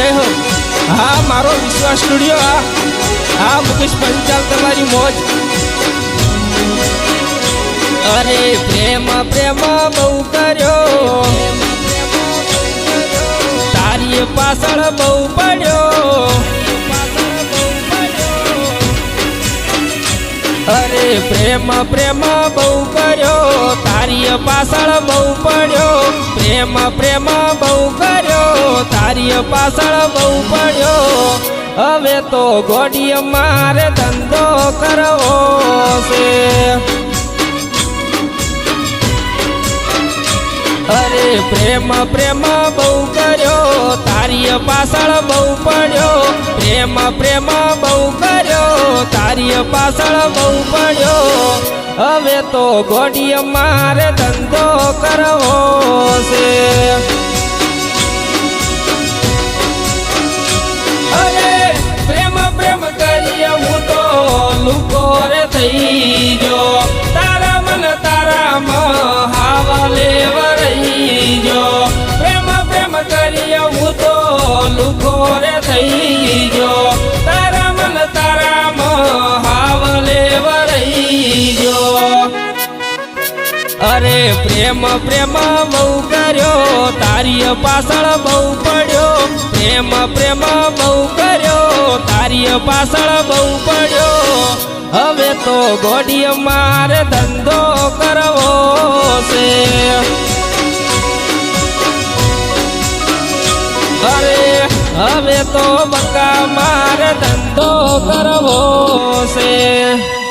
હા. મારો વિશ્વાસ સ્ટુડિયો આ હા, મુકેશ પંચાલ તમારી મોજ. અરે, પ્રેમ પ્રેમ બહુ કર્યો. તારી પાછળ બહુ પડ્યો અરે પ્રેમ પ્રેમ બહુ કર્યો, તારી પાછળ બહુ પડ્યો. પ્રેમ પ્રેમ બહુ કર્યો, તારી પાછળ બહુ પડ્યો. હવે તો ગોડીએ મારે ધંધો કરવો છે. અરે પ્રેમ પ્રેમ બહુ કર્યો, તારી પાછળ બહુ પડ્યો. પ્રેમ પ્રેમ બહુ કર્યો, તારી પાછળ બહુ પડ્યો. હવે તો ગોડીએ મારે ધંધો કરવો છે. અરે પ્રેમ પ્રેમ કરીએ હું તો લુકો રે થઈ અરે પ્રેમ પ્રેમ બહુ કર્યો તારી પાછળ બહુ પડ્યો. પ્રેમ પ્રેમ બહુ કર્યો તારી પાછળ બહુ પડ્યો. હવે તો ગોડી મારે ધંધો કરવો છે. અરે હવે તો બકા મારે ધંધો કરવો છે.